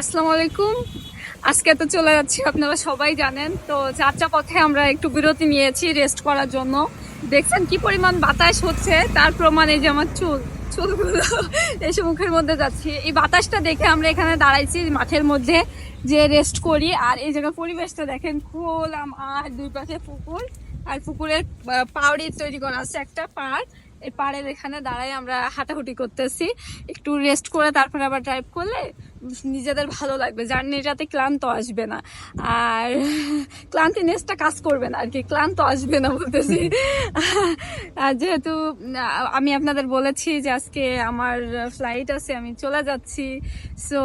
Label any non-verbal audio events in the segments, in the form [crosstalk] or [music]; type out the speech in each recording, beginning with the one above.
আসসালামু আলাইকুম। আজকে তো চলে যাচ্ছি, আপনারা সবাই জানেন। তো যাত্রা পথে আমরা একটু বিরতি নিয়েছি রেস্ট করার জন্য। দেখছেন কি পরিমাণ বাতাস হচ্ছে? তার প্রমাণ এই যে আমার চুল। চুলগুলো [laughs] এসে মুখের মধ্যে যাচ্ছে। এই বাতাসটা দেখে আমরা এখানে দাঁড়াইছি মাঠের মধ্যে যে রেস্ট করি। আর এই জায়গার পরিবেশটা দেখেন খোলাম আর দুই পাশে পুকুর। আর পুকুরের পাউড়ি তৈরি করা আছে একটা পাড় এই পাড়ের এখানে দাঁড়াই আমরা হাঁটাহুটি করতেছি। একটু রেস্ট করে তারপরে আবার ড্রাইভ করলে নিজেদের ভালো লাগবে, জার্নিটাতে ক্লান্ত আসবে না। আর ক্লান্তি নেসটা কাজ করবে না আর কি ক্লান্ত আসবে না বলতেছি। যেহেতু, আমি আপনাদের বলেছি যে আজকে আমার ফ্লাইট আছে, আমি চলে যাচ্ছি। সো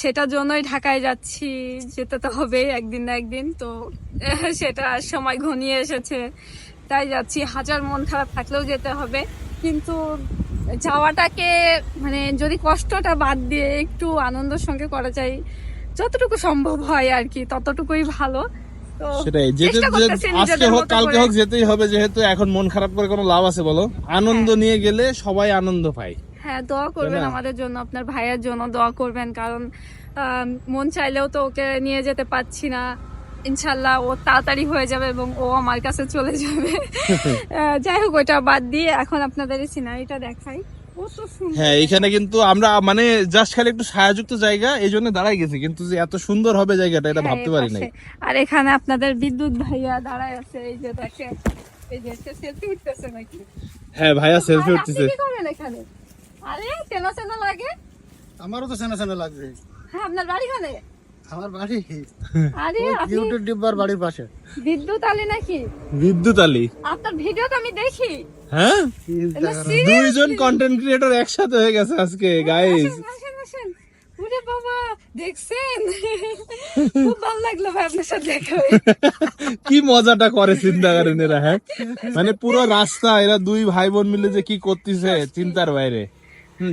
সেটার জন্যই ঢাকায় যাচ্ছি, যেতে তো হবেই একদিন না একদিন। তো, সেটা সময় ঘনিয়ে এসেছে। তাই যাচ্ছি, হাজার মন খারাপ থাকলেও যেতে হবে। কিন্তু যাওয়াটাকে মানে যদি কষ্টটা বাদ দিয়ে একটু আনন্দের সঙ্গে করা যায় যতটুকু সম্ভব হয় আর কি ততটুকুই ভালো। সেটাই যেতে চেষ্টা যে- করতেছি আজকে হোক কালকে হোক যেতেই হবে যেহেতু এখন মন খারাপ করে কোনো লাভ আছে বলো। আনন্দ নিয়ে গেলে সবাই আনন্দ পায়। হ্যাঁ দোয়া করবেন আমাদের জন্য আপনার ভাইয়ের জন্য দোয়া করবেন কারণ মন চাইলেও তো ওকে নিয়ে যেতে পারছি না। ইনশাল্লাহ ও তাড়াতাড়ি হয়ে যাবে এবং ও আমার কাছে চলে যাবে। [laughs] যাই হোক ওইটা বাদ দিয়ে এখন আপনাদের এই সিনারিটা দেখাই। ও তো সুন্দর। হ্যাঁ এখানে কিন্তু আমরা মানে জাস্ট খালি একটু ছায়াযুক্ত জায়গা এই জন্য দাঁড়াই গেছি। কিন্তু যে এত সুন্দর হবে জায়গাটা এটা হ্যাঁ, ভাবতে পারি নাই। আর এখানে আপনাদের বিদ্যুৎ ভাইয়া দাঁড়ায় আছে এই যে দেখেন এই যে সেলফি উঠতেছে নাকি? হ্যাঁ ভাইয়া সেলফি উঠতেছে। কি করেন এখানে? আরে চেনা চেনা লাগে? আমারও তো চেনা চেনা লাগছে হ্যাঁ আপনার বাড়ি খানে আমার বাড়ি। আরে আপনি ইউটিউব ডিব্বার বাড়ির পাশে। বিদ্যুৎ আলী নাকি? বিদ্যুৎ আলী? আপনার ভিডিও তো আমি দেখি। হ্যাঁ? দুইজন কন্টেন্ট ক্রিয়েটর একসাথে হয়ে গেছে আজকে গাইস আসেন, আসেন, আসেন। ওরে বাবা দেখছেন? খুব ভালো লাগল ভাই আপনার সাথে দেখা [laughs] কি মজাটা করে চিন্তা করেন এরা হ্যাঁ? মানে পুরো রাস্তা এরা দুই ভাই বোন মিলে যে কি করতেছে চিন্তার বাইরে।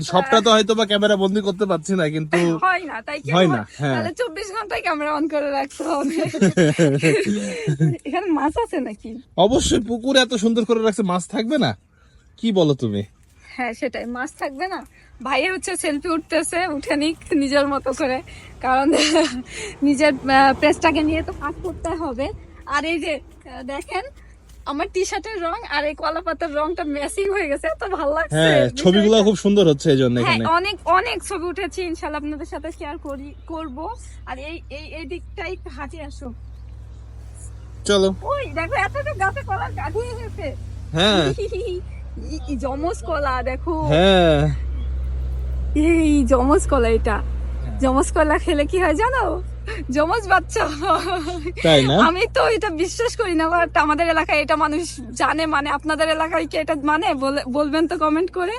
সবটা তো হয়তো বা ক্যামেরা বন্দি করতে পারছি না কিন্তু [laughs] হয় না তাই কি হয় না, হ্যাঁ। তাহলে চব্বিশ ঘন্টায় ক্যামেরা অন করে রাখতে হবে। [laughs] এখানে মাছ আছে নাকি? অবশ্যই পুকুর এত সুন্দর করে রাখছে মাছ থাকবে না? কি বলো তুমি? হ্যাঁ সেটাই মাছ থাকবে না। ভাইয়া হচ্ছে সেলফি উঠতেছে উঠে নিক নিজের মতো করে কারণ [laughs] নিজের পেজটাকে নিয়ে তো কাজ করতে হবে। আর এই যে দেখেন আমার টি শার্টের রং আর এই কলা পাতার রংটা ম্যাচিং হয়ে গেছে এত ভালো লাগছে। হ্যাঁ ছবিগুলো খুব সুন্দর হচ্ছে এই জন্য হ্যাঁ এখানে। অনেক অনেক ছবি উঠেছি ইনশাল্লাহ আপনাদের সাথে শেয়ার করি করব। আর এই এই এই দিকটাই একটু হাঁটি আসো। চলো। ওই দেখো এত তো গাছে কলার কাঠি এসেছে। হ্যাঁ। ই- ই জমজ কলা দেখো। হ্যাঁ। এই জমজ কলা এটা। জমজ কলা খেলে কি হয় জানো? জমজ বাচ্চা। তাই না? আমি তো এটা বিশ্বাস করি না বাট আমাদের এলাকায় এটা মানুষ জানে মানে আপনাদের এলাকায় কি এটা মানে? বলে- বলবেন তো কমেন্ট করে।